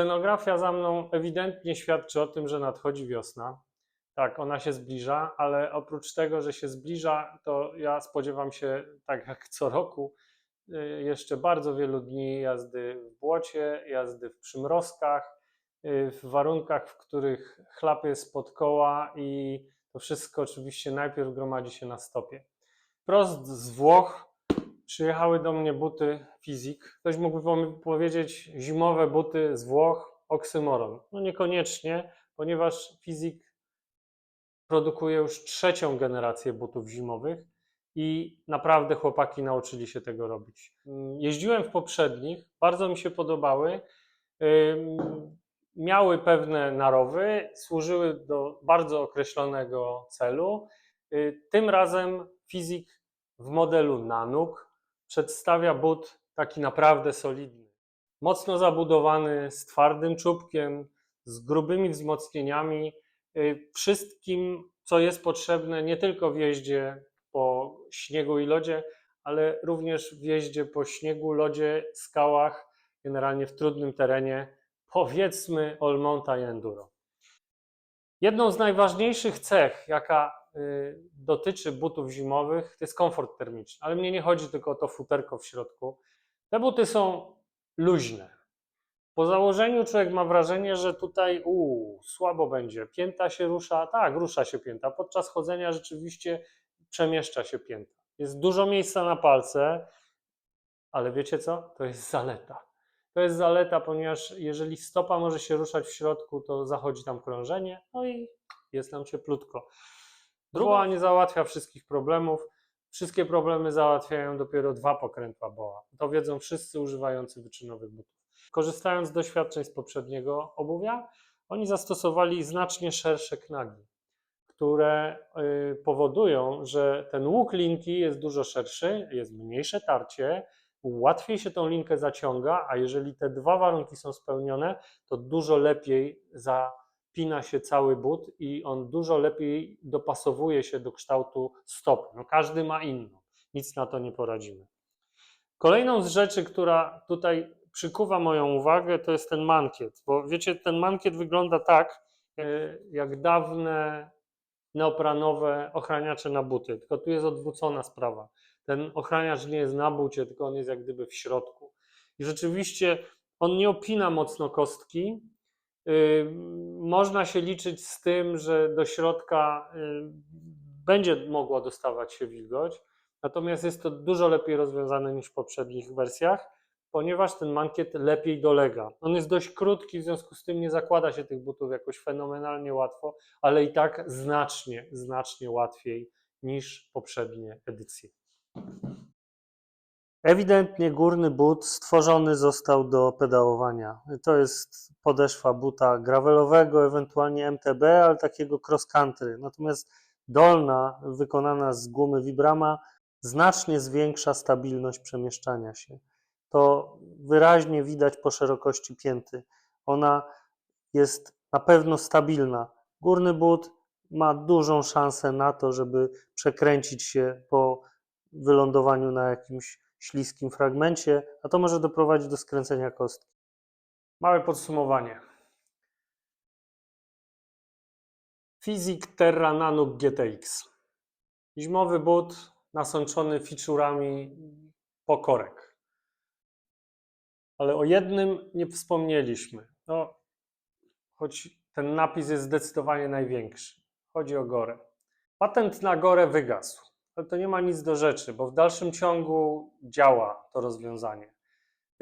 Scenografia za mną ewidentnie świadczy o tym, że nadchodzi wiosna. Tak, ona się zbliża, ale oprócz tego, że się zbliża, to ja spodziewam się, tak jak co roku, y, jeszcze bardzo wielu dni jazdy w błocie, jazdy w przymrozkach, y, w warunkach, w których chlapie spod koła i to wszystko oczywiście najpierw gromadzi się na stopie. Prost z Włoch przyjechały do mnie buty Fizik. Ktoś mógłby powiedzieć zimowe buty z Włoch, oksymoron. No niekoniecznie, ponieważ Fizik produkuje już trzecią generację butów zimowych i naprawdę chłopaki nauczyli się tego robić. Jeździłem w poprzednich, bardzo mi się podobały. Miały pewne narowy, służyły do bardzo określonego celu. Tym razem Fizik w modelu Nanuk przedstawia but taki naprawdę solidny. Mocno zabudowany, z twardym czubkiem, z grubymi wzmocnieniami, y, wszystkim, co jest potrzebne nie tylko w jeździe po śniegu i lodzie, ale również w jeździe po śniegu, lodzie, skałach, generalnie w trudnym terenie, powiedzmy all mountain enduro. Jedną z najważniejszych cech, jaka dotyczy butów zimowych, to jest komfort termiczny. Ale mnie nie chodzi tylko o to futerko w środku. Te buty są luźne. Po założeniu człowiek ma wrażenie, że tutaj słabo będzie. Pięta się rusza, tak, rusza się pięta. Podczas chodzenia rzeczywiście przemieszcza się pięta. Jest dużo miejsca na palce, ale wiecie co? To jest zaleta. To jest zaleta, ponieważ jeżeli stopa może się ruszać w środku, to zachodzi tam krążenie, no i jest nam cieplutko. Boa nie załatwia wszystkich problemów. Wszystkie problemy załatwiają dopiero dwa pokrętła Boa. To wiedzą wszyscy używający wyczynowych butów. Korzystając z doświadczeń z poprzedniego obuwia, oni zastosowali znacznie szersze knagi, które y, powodują, że ten łuk linki jest dużo szerszy, jest mniejsze tarcie, łatwiej się tą linkę zaciąga, a jeżeli te dwa warunki są spełnione, to dużo lepiej zapina się cały but i on dużo lepiej dopasowuje się do kształtu stopy. No każdy ma inną, nic na to nie poradzimy. Kolejną z rzeczy, która tutaj przykuwa moją uwagę, to jest ten mankiet, bo wiecie, ten mankiet wygląda tak, e, jak dawne neopranowe ochraniacze na buty, tylko tu jest odwrócona sprawa. Ten ochraniacz nie jest na bucie, tylko on jest jak gdyby w środku. I rzeczywiście on nie opina mocno kostki. Yy, Można się liczyć z tym, że do środka yy, będzie mogła dostawać się wilgoć, natomiast jest to dużo lepiej rozwiązane niż w poprzednich wersjach, ponieważ ten mankiet lepiej dolega. On jest dość krótki, w związku z tym nie zakłada się tych butów jakoś fenomenalnie łatwo, ale i tak znacznie, znacznie łatwiej niż poprzednie edycje. Ewidentnie górny but stworzony został do pedałowania. To jest podeszwa buta gravelowego, ewentualnie MTB, ale takiego cross country. Natomiast dolna, wykonana z gumy Vibrama, znacznie zwiększa stabilność przemieszczania się. To wyraźnie widać po szerokości pięty. Ona jest na pewno stabilna. Górny but ma dużą szansę na to, żeby przekręcić się po wylądowaniu na jakimś śliskim fragmencie, a to może doprowadzić do skręcenia kostki. Małe podsumowanie. Fizik Terra Nano GTX. Zimowy but nasączony feature'ami pokorek. Ale o jednym nie wspomnieliśmy. No, choć ten napis jest zdecydowanie największy. Chodzi o gorę. Patent na gorę wygasł, ale to nie ma nic do rzeczy, bo w dalszym ciągu działa to rozwiązanie.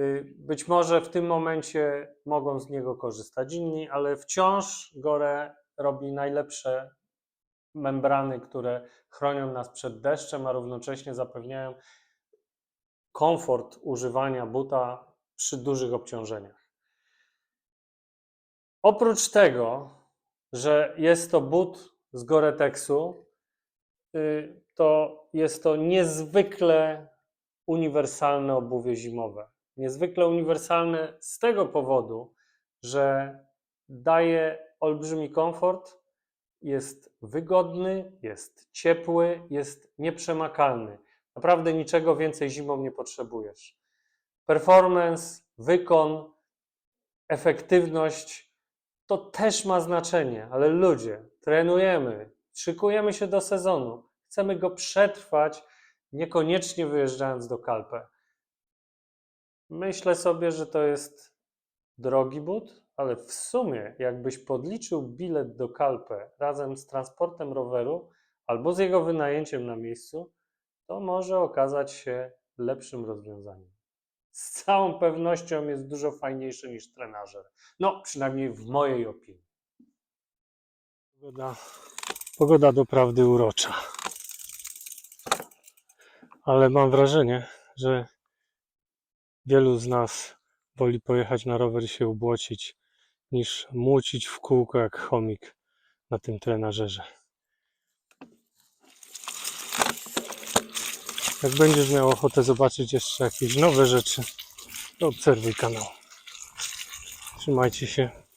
Y, Być może w tym momencie mogą z niego korzystać inni, ale wciąż gorę robi najlepsze membrany, które chronią nas przed deszczem, a równocześnie zapewniają komfort używania buta przy dużych obciążeniach. Oprócz tego, że jest to but z Gore-Texu, y, to jest to niezwykle uniwersalne obuwie zimowe. Niezwykle uniwersalne z tego powodu, że daje olbrzymi komfort, jest wygodny, jest ciepły, jest nieprzemakalny. Naprawdę niczego więcej zimą nie potrzebujesz. Performance, wykon, efektywność to też ma znaczenie, ale ludzie, trenujemy, szykujemy się do sezonu, chcemy go przetrwać, niekoniecznie wyjeżdżając do Kalpę. Myślę sobie, że to jest drogi but, ale w sumie, jakbyś podliczył bilet do Kalpę razem z transportem roweru albo z jego wynajęciem na miejscu, to może okazać się lepszym rozwiązaniem. Z całą pewnością jest dużo fajniejszy niż trenażer. No, przynajmniej w mojej opinii. Pogoda, pogoda doprawdy urocza. Ale mam wrażenie, że wielu z nas woli pojechać na rower i się ubłocić, niż młócić w kółko jak chomik na tym trenażerze. Jak będziesz miał ochotę zobaczyć jeszcze jakieś nowe rzeczy, to obserwuj kanał. Trzymajcie się.